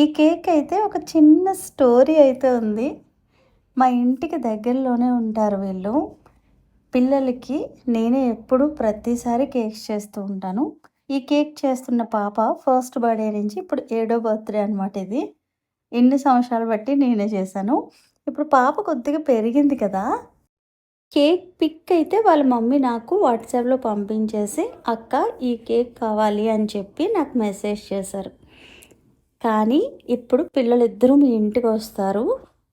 ఈ కేక్ అయితే ఒక చిన్న స్టోరీ అయితే ఉంది. మా ఇంటికి దగ్గరలోనే ఉంటారు వీళ్ళు. పిల్లలకి నేనే ఎప్పుడు ప్రతిసారి కేక్స్ చేస్తూ ఉంటాను. ఈ కేక్ చేస్తున్న పాప ఫస్ట్ బర్త్డే నుంచి ఇప్పుడు ఏడో బర్త్డే అనమాట ఇది. ఎన్ని సంవత్సరాలు బట్టి నేనే చేశాను. ఇప్పుడు పాప కొద్దిగా పెరిగింది కదా. కేక్ పిక్ అయితే వాళ్ళ మమ్మీ నాకు వాట్సాప్లో పంపించేసి అక్క ఈ కేక్ కావాలి అని చెప్పి నాకు మెసేజ్ చేశారు. కానీ ఇప్పుడు పిల్లలిద్దరూ మీ ఇంటికి వస్తారు.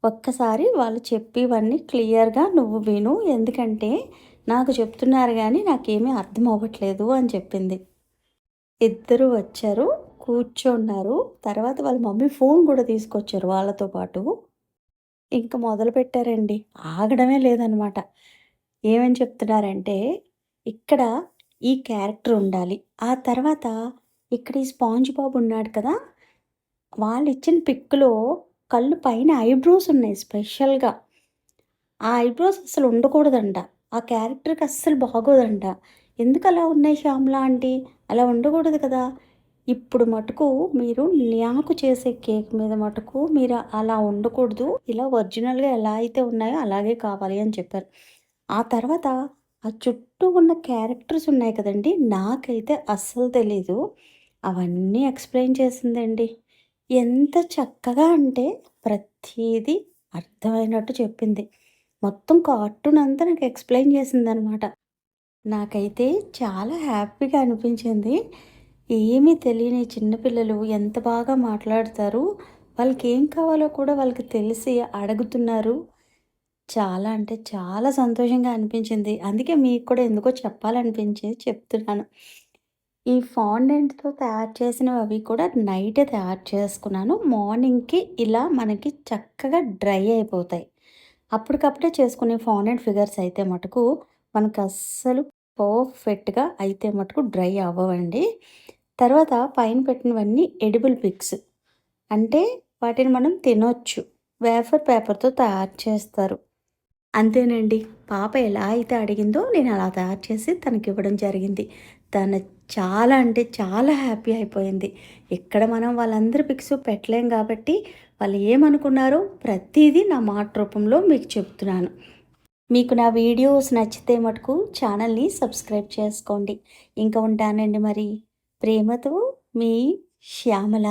ఒక్కసారి వాళ్ళు చెప్పివన్నీ క్లియర్గా నువ్వు విను. ఎందుకంటే నాకు చెప్తున్నారు కానీ నాకేమీ అర్థం అవ్వట్లేదు అని చెప్పింది. ఇద్దరు వచ్చారు కూర్చున్నారు. తర్వాత వాళ్ళ మమ్మీ ఫోన్ కూడా తీసుకొచ్చారు వాళ్ళతో పాటు. ఇంకా మొదలు పెట్టారండి ఆగడమే లేదనమాట. ఏమని చెప్తున్నారంటే ఇక్కడ ఈ క్యారెక్టర్ ఉండాలి. ఆ తర్వాత ఇక్కడ ఈ స్పాంజ్ బాబు ఉన్నాడు కదా వాళ్ళు ఇచ్చిన పిక్లో కళ్ళు పైన ఐబ్రోస్ ఉన్నాయి స్పెషల్గా. ఆ ఐబ్రోస్ అసలు ఉండకూడదంట. ఆ క్యారెక్టర్కి అస్సలు బాగోదంట. ఎందుకు అలా ఉన్నాయి శ్యామ్లా ఆంటీ? అలా ఉండకూడదు కదా. ఇప్పుడు మటుకు మీరు నాకు చేసే కేక్ మీద మటుకు మీరు అలా ఉండకూడదు. ఇలా ఒరిజినల్గా ఎలా అయితే ఉన్నాయో అలాగే కావాలి అని చెప్పారు. ఆ తర్వాత ఆ చుట్టూ ఉన్న క్యారెక్టర్స్ ఉన్నాయి కదండి. నాకైతే అస్సలు తెలీదు. అవన్నీ ఎక్స్ప్లెయిన్ చేసిందండి. ఎంత చక్కగా అంటే ప్రతీది అర్థమైనట్టు చెప్పింది. మొత్తం కార్టూన్ అంతా నాకు ఎక్స్ప్లెయిన్ చేసిందనమాట నాకైతే చాలా హ్యాపీగా అనిపించింది. ఏమీ తెలియని చిన్నపిల్లలు ఎంత బాగా మాట్లాడతారు వాళ్ళకి ఏం కావాలో కూడా వాళ్ళకి తెలిసి అడుగుతున్నారు. చాలా అంటే చాలా సంతోషంగా అనిపించింది. అందుకే మీకు కూడా ఎందుకో చెప్పాలనిపించేది చెప్తున్నాను. ఈ ఫాండెంట్తో తయారు చేసినవి అవి కూడా నైట్ తయారు చేసుకున్నాను. మార్నింగ్కి ఇలా మనకి చక్కగా డ్రై అయిపోతాయి. అప్పటికప్పుడే చేసుకునే ఫాండెంట్ ఫిగర్స్ అయితే మటుకు మనకు అస్సలు పర్ఫెక్ట్గా అయితే మటుకు డ్రై అవ్వవండి. తర్వాత పైన పెట్టినవన్నీ ఎడిబుల్ పిక్స్. అంటే వాటిని మనం తినొచ్చు. వేఫర్ పేపర్తో తయారు చేస్తారు. అంతేనండి. పాప ఎలా అయితే అడిగిందో నేను అలా తయారు చేసి తనకి ఇవ్వడం జరిగింది. తను చాలా అంటే చాలా హ్యాపీ అయిపోయింది. ఇక్కడ మనం వాళ్ళందరి పిక్స్ పెట్టలేం కాబట్టి వాళ్ళు ఏమనుకున్నారో ప్రతిదీ నా మాట రూపంలో మీకు చెప్తున్నాను. మీకు నా వీడియోస్ నచ్చితే మటుకు ఛానల్ని సబ్స్క్రైబ్ చేసుకోండి. ఇంకా ఉంటానండి మరి. ప్రేమతో మీ శ్యామల.